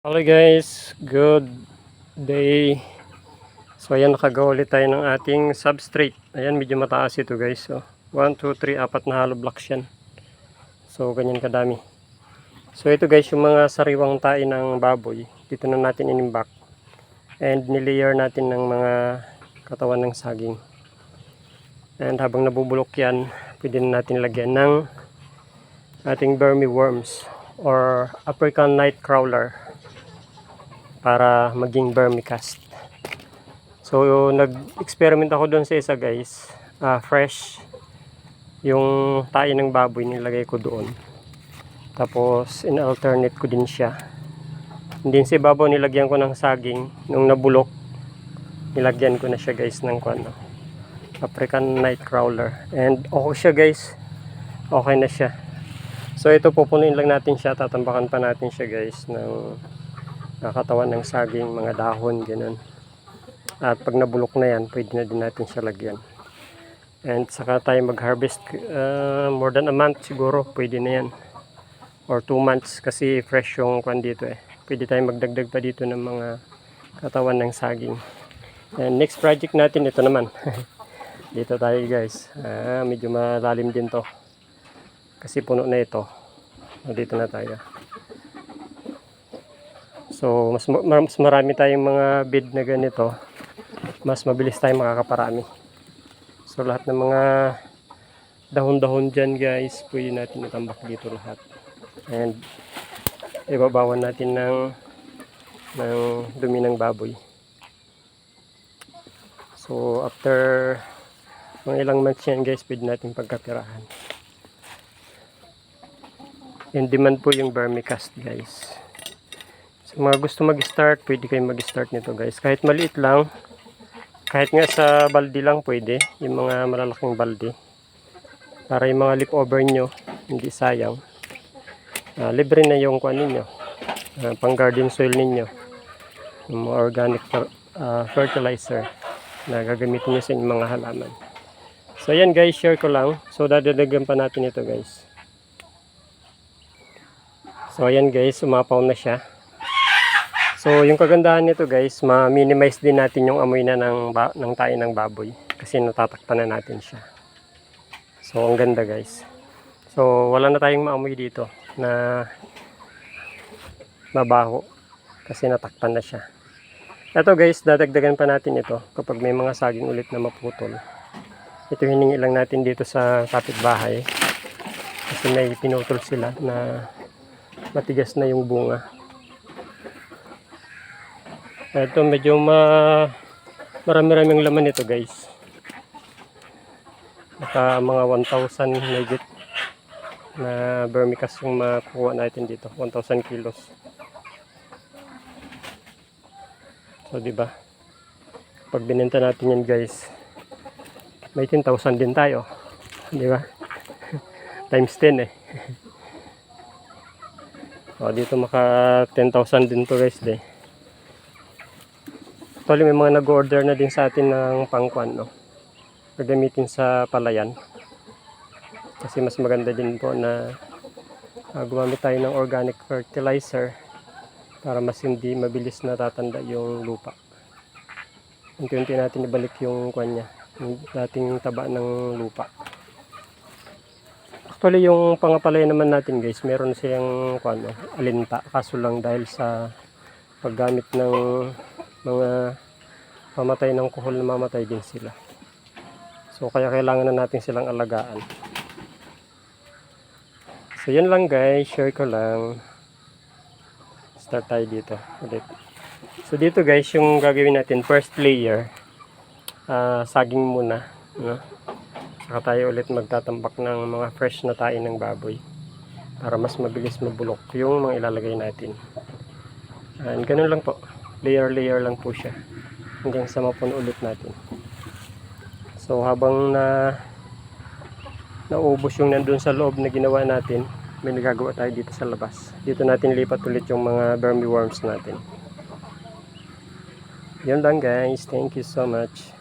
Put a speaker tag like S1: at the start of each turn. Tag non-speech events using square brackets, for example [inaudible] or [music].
S1: Hello guys, good day. So ayan nakagawa ulit tayo ng ating substrate. Ayan medyo mataas ito guys. So 1, 2, 3, apat na hollow blocks yan. So ganyan kadami. So ito guys yung mga sariwang tae ng baboy. Dito na natin inimbak. And nilayer natin ng mga katawan ng saging. And habang nabubulok yan, pwede na natin lagyan ng ating vermiworms or African night crawler para maging vermicast. So, nag-experiment ako doon sa isa guys. Ah, fresh. Yung tayo ng baboy nilagay ko doon. Tapos, in-alternate ko din siya. Hindi sa ibabaw nilagyan ko ng saging. Nung nabulok, nilagyan ko na siya guys ng ano, African night crawler. And okay siya guys. Okay na siya. So, ito pupunuin lang natin siya. Tatambakan pa natin siya guys ng nakatawan ng saging, mga dahon, ganun. At pag nabulok na yan, pwede na din natin siya lagyan. And saka tayo mag-harvest uh, more than a month siguro, pwede na yan. Or 2 months kasi fresh yung kwan dito eh. Pwede tayo magdagdag pa dito ng mga katawan ng saging. And next project natin, ito naman. [laughs] dito tayo guys. Ah, medyo malalim din to. Kasi puno na ito. Dito na tayo. So, mas, ma- mas marami tayong mga bid na ganito, mas mabilis tayong makakaparami. So, lahat ng mga dahon-dahon dyan guys, pwede natin itambak dito lahat. And, ibabawan natin ng, ng dumi ng baboy. So, after mga ilang months yan guys, pwede natin pagkapirahan. In demand po yung vermicast guys. Sa mga gusto mag-start, pwede kayong mag-start nito guys. Kahit maliit lang, kahit nga sa balde lang pwede, yung mga malalaking balde. Para yung mga leftover nyo, hindi sayang. Ah, libre na yung kuan ninyo, ah, pang garden soil ninyo. Yung mga organic ah, fertilizer na gagamitin nyo sa inyong mga halaman. So yan guys, share ko lang. So dadagdagan pa natin ito guys. So ayan guys, umapaw na siya. So, yung kagandahan nito guys, ma-minimize din natin yung amoy na ng, ng tayo ng baboy. Kasi natatakpan na natin siya. So, ang ganda guys. So, wala na tayong maamoy dito na mabaho. Kasi natakpan na siya. Ito guys, dadagdagan pa natin ito kapag may mga saging ulit na maputol. Ito hiningi lang natin dito sa kapitbahay. Kasi may pinutol sila na matigas na yung bunga. Ito medyo ma marami-raming laman ito guys. Naka mga 1,000 legit na vermicast yung makuha natin dito. 1,000 kilos. So di ba? Pag binenta natin yan guys, may 10,000 din tayo. Di ba? [laughs] Times 10 eh. [laughs] O dito maka 10,000 din to guys eh. Actually, may mga nag-order na din sa atin ng pangkwan, no? Gagamitin sa palayan. Kasi mas maganda din po na ah, gumamit tayo ng organic fertilizer para mas hindi mabilis natatanda yung lupa. Unti-unti natin ibalik yung kwan niya, yung dating taba ng lupa. Actually, yung pangapalaya naman natin guys, meron siyang kwan, no? alinta. Kaso lang dahil sa paggamit ng mga pamatay ng kuhol na mamatay din sila. So kaya kailangan na natin silang alagaan. So yun lang guys, share ko lang. Start tayo dito ulit. So dito guys, yung gagawin natin first layer, ah, saging muna, no? Saka tayo ulit magtatambak ng mga fresh na tayo ng baboy para mas mabilis mabulok yung mga ilalagay natin. And ganun lang po layer layer lang po siya. Hanggang sa mapuno ulit natin. So habang na naubos yung nandun sa loob na ginawa natin may nagagawa tayo dito sa labas. Dito natin lipat ulit yung mga vermiworms natin. Yun lang guys. Thank you so much